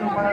तुम्हाला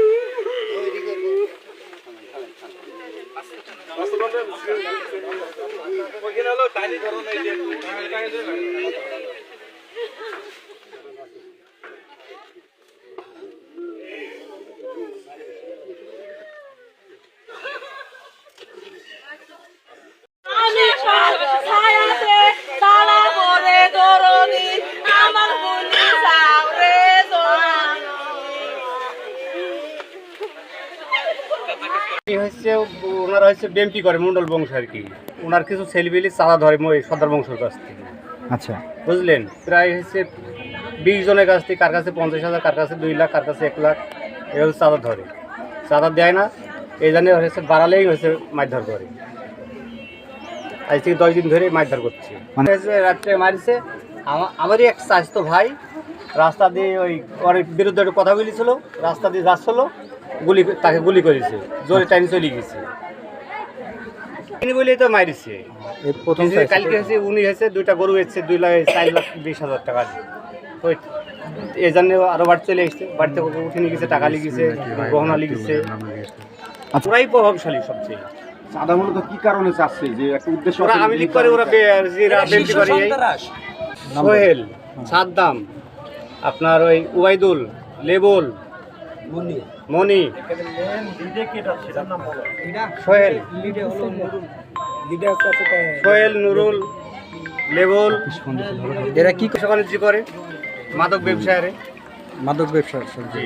আমি হচ্ছে ওনারা হচ্ছে বেমপি করে মন্ডল বংশ আর কি। ওনার কিছু ছেলেবেলি চাঁদা ধরে মই সর্দার বংশের কাছ থেকে। আচ্ছা। বুঝলেন? প্রায় হচ্ছে বিশ জনের কাছ থেকে কার কাছে পঞ্চাশ হাজার কার কাছে দুই লাখ কার কাছে এক লাখ এভাবে চাঁদা ধরে। চাঁদা দেয় না এই জন্য হচ্ছে বাড়ালেই হচ্ছে মারধর করে। আজ থেকে দশ দিন ধরে মারধর করছে। মানে- রাত্রে মারিছে আমা- আমারই এক স্বাস্থ্য ভাই রাস্তা দিয়ে ওই ওর বিরুদ্ধে একটা কথা বলেছিল রাস্তা দিয়ে যাচ্ছিল গুলি তাকে গুলি করেছে। জোরে টাইম চলে গেছে। তিনি বলেই তো মারিছে। প্রথম কালকে হচ্ছে উনি হচ্ছে দুইটা গরু দুই লাখ চার লাখ বিশ হাজার টাকা দিয়ে। এই জন্য আরও বাড়ি চলে এসছে। বাড়িতে উঠে নিয়ে গেছে টাকা লিখেছে গহনা লিখেছে আচ্ছা। ওরাই প্রভাবশালী সবচেয়ে। মূলত কি কারণে চাচ্ছে? যে একটা উদ্দেশ্য আমি লিখ করে ওরা বে- জিরা বেমটি করে এই সোহেল সাদ্দাম আপনার ওই উবাইদুল লেবুল মনি। সোহেল। সোহেল নুরুল লেবুল। এরা কি বাণিজ্য করে? মাদক ব্যবসায়ীরা। মাদক ব্যবসা জি।